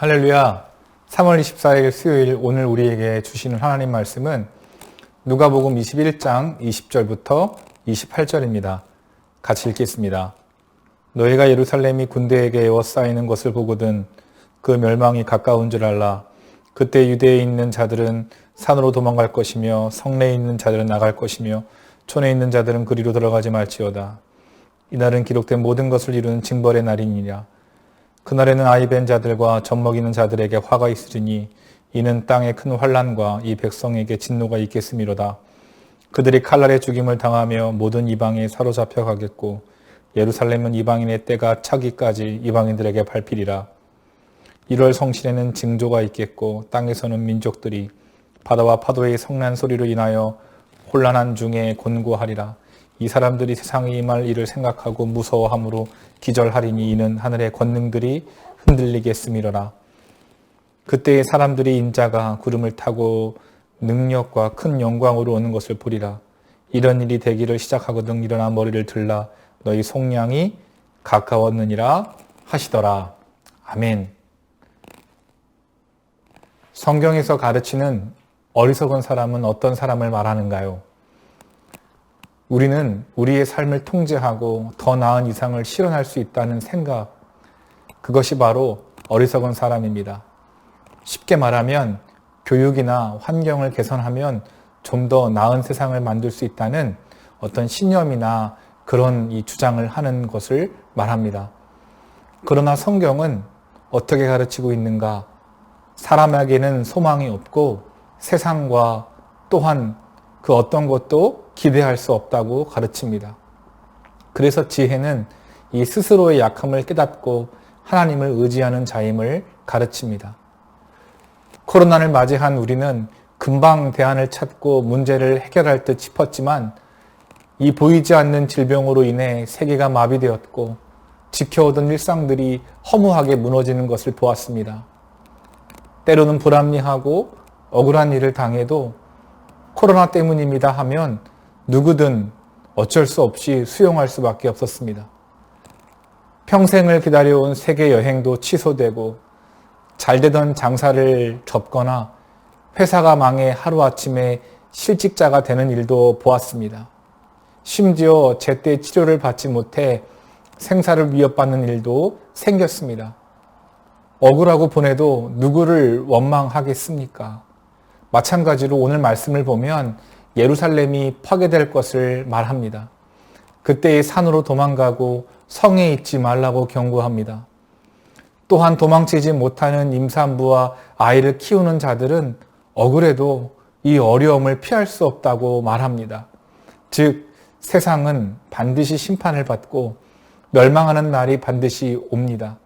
할렐루야. 3월 24일 수요일 오늘 우리에게 주시는 하나님 말씀은 누가복음 21장 20절부터 28절입니다. 같이 읽겠습니다. 너희가 예루살렘이 군대에게 에워싸이는 것을 보거든 그 멸망이 가까운 줄 알라. 그때 유대에 있는 자들은 산으로 도망갈 것이며 성내에 있는 자들은 나갈 것이며 촌에 있는 자들은 그리로 들어가지 말지어다. 이날은 기록된 모든 것을 이루는 징벌의 날이니라. 그날에는 아이 벤 자들과 젖 먹이는 자들에게 화가 있으리니 이는 땅에 큰 환란과 이 백성에게 진노가 있겠음이로다. 그들이 칼날의 죽임을 당하며 모든 이방에 사로잡혀 가겠고 예루살렘은 이방인의 때가 차기까지 이방인들에게 밟히리라. 1월 성신에는 징조가 있겠고 땅에서는 민족들이 바다와 파도의 성난 소리로 인하여 혼란한 중에 곤고하리라. 이 사람들이 세상에 임할 일을 생각하고 무서워함으로 기절하리니 이는 하늘의 권능들이 흔들리겠음이로라. 그때의 사람들이 인자가 구름을 타고 능력과 큰 영광으로 오는 것을 보리라. 이런 일이 되기를 시작하거든 일어나 머리를 들라 너희 속량이 가까웠느니라 하시더라. 아멘. 성경에서 가르치는 어리석은 사람은 어떤 사람을 말하는가요? 우리는 우리의 삶을 통제하고 더 나은 이상을 실현할 수 있다는 생각, 그것이 바로 어리석은 사람입니다. 쉽게 말하면 교육이나 환경을 개선하면 좀 더 나은 세상을 만들 수 있다는 어떤 신념이나 그런 이 주장을 하는 것을 말합니다. 그러나 성경은 어떻게 가르치고 있는가? 사람에게는 소망이 없고 세상과 또한 그 어떤 것도 기대할 수 없다고 가르칩니다. 그래서 지혜는 이 스스로의 약함을 깨닫고 하나님을 의지하는 자임을 가르칩니다. 코로나를 맞이한 우리는 금방 대안을 찾고 문제를 해결할 듯 싶었지만 이 보이지 않는 질병으로 인해 세계가 마비되었고 지켜오던 일상들이 허무하게 무너지는 것을 보았습니다. 때로는 불합리하고 억울한 일을 당해도 코로나 때문입니다 하면 누구든 어쩔 수 없이 수용할 수밖에 없었습니다. 평생을 기다려온 세계 여행도 취소되고 잘 되던 장사를 접거나 회사가 망해 하루아침에 실직자가 되는 일도 보았습니다. 심지어 제때 치료를 받지 못해 생사를 위협받는 일도 생겼습니다. 억울하고 보내도 누구를 원망하겠습니까? 마찬가지로 오늘 말씀을 보면 예루살렘이 파괴될 것을 말합니다. 그때의 산으로 도망가고 성에 있지 말라고 경고합니다. 또한 도망치지 못하는 임산부와 아이를 키우는 자들은 억울해도 이 어려움을 피할 수 없다고 말합니다. 즉, 세상은 반드시 심판을 받고 멸망하는 날이 반드시 옵니다.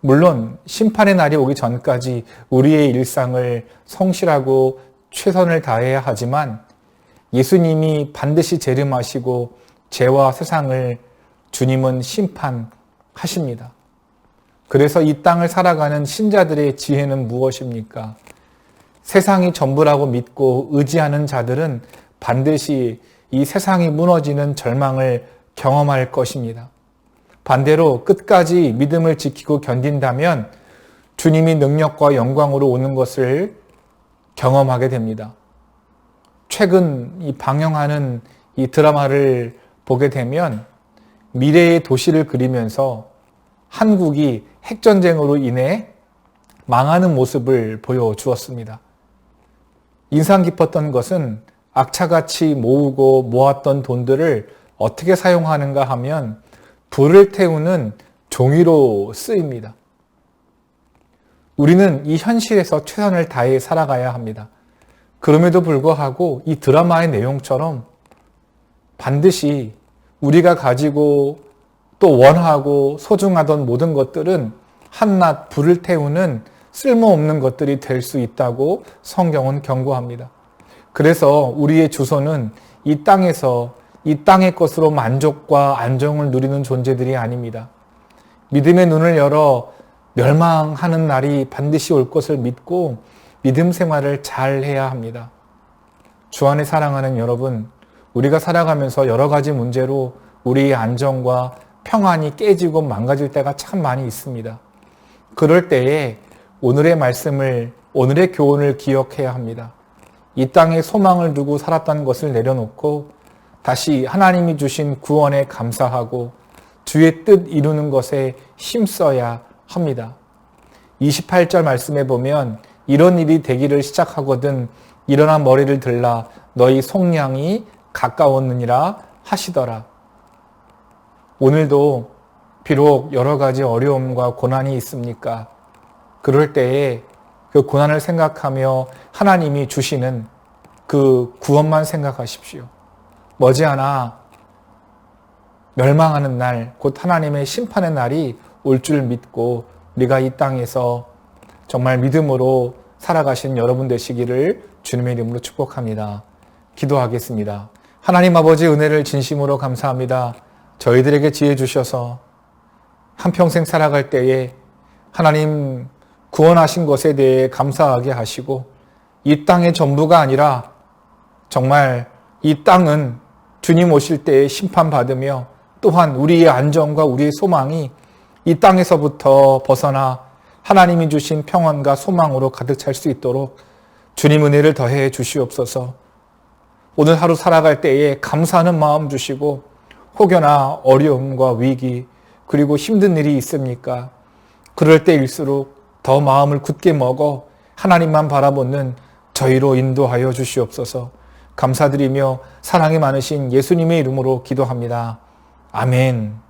물론 심판의 날이 오기 전까지 우리의 일상을 성실하고 최선을 다해야 하지만 예수님이 반드시 재림하시고 죄와 세상을 주님은 심판하십니다. 그래서 이 땅을 살아가는 신자들의 지혜는 무엇입니까? 세상이 전부라고 믿고 의지하는 자들은 반드시 이 세상이 무너지는 절망을 경험할 것입니다. 반대로 끝까지 믿음을 지키고 견딘다면 주님이 능력과 영광으로 오는 것을 경험하게 됩니다. 최근 이 방영하는 이 드라마를 보게 되면 미래의 도시를 그리면서 한국이 핵전쟁으로 인해 망하는 모습을 보여주었습니다. 인상 깊었던 것은 악차같이 모으고 모았던 돈들을 어떻게 사용하는가 하면 불을 태우는 종이로 쓰입니다. 우리는 이 현실에서 최선을 다해 살아가야 합니다. 그럼에도 불구하고 이 드라마의 내용처럼 반드시 우리가 가지고 또 원하고 소중하던 모든 것들은 한낱 불을 태우는 쓸모없는 것들이 될 수 있다고 성경은 경고합니다. 그래서 우리의 주소는 이 땅에서 이 땅의 것으로 만족과 안정을 누리는 존재들이 아닙니다. 믿음의 눈을 열어 멸망하는 날이 반드시 올 것을 믿고 믿음 생활을 잘 해야 합니다. 주 안에 사랑하는 여러분, 우리가 살아가면서 여러 가지 문제로 우리의 안정과 평안이 깨지고 망가질 때가 참 많이 있습니다. 그럴 때에 오늘의 말씀을, 오늘의 교훈을 기억해야 합니다. 이 땅에 소망을 두고 살았던 것을 내려놓고 다시 하나님이 주신 구원에 감사하고 주의 뜻 이루는 것에 힘써야 합니다. 28절 말씀에 보면 이런 일이 되기를 시작하거든 일어나 머리를 들라 너희 속량이 가까웠느니라 하시더라. 오늘도 비록 여러 가지 어려움과 고난이 있습니까? 그럴 때에 그 고난을 생각하며 하나님이 주시는 그 구원만 생각하십시오. 머지않아 멸망하는 날, 곧 하나님의 심판의 날이 올 줄 믿고 우리가 이 땅에서 정말 믿음으로 살아가신 여러분 되시기를 주님의 이름으로 축복합니다. 기도하겠습니다. 하나님 아버지 은혜를 진심으로 감사합니다. 저희들에게 지혜 주셔서 한평생 살아갈 때에 하나님 구원하신 것에 대해 감사하게 하시고 이 땅의 전부가 아니라 정말 이 땅은 주님 오실 때에 심판받으며 또한 우리의 안정과 우리의 소망이 이 땅에서부터 벗어나 하나님이 주신 평안과 소망으로 가득 찰 수 있도록 주님 은혜를 더해 주시옵소서. 오늘 하루 살아갈 때에 감사하는 마음 주시고 혹여나 어려움과 위기 그리고 힘든 일이 있습니까? 그럴 때일수록 더 마음을 굳게 먹어 하나님만 바라보는 저희로 인도하여 주시옵소서. 감사드리며 사랑이 많으신 예수님의 이름으로 기도합니다. 아멘.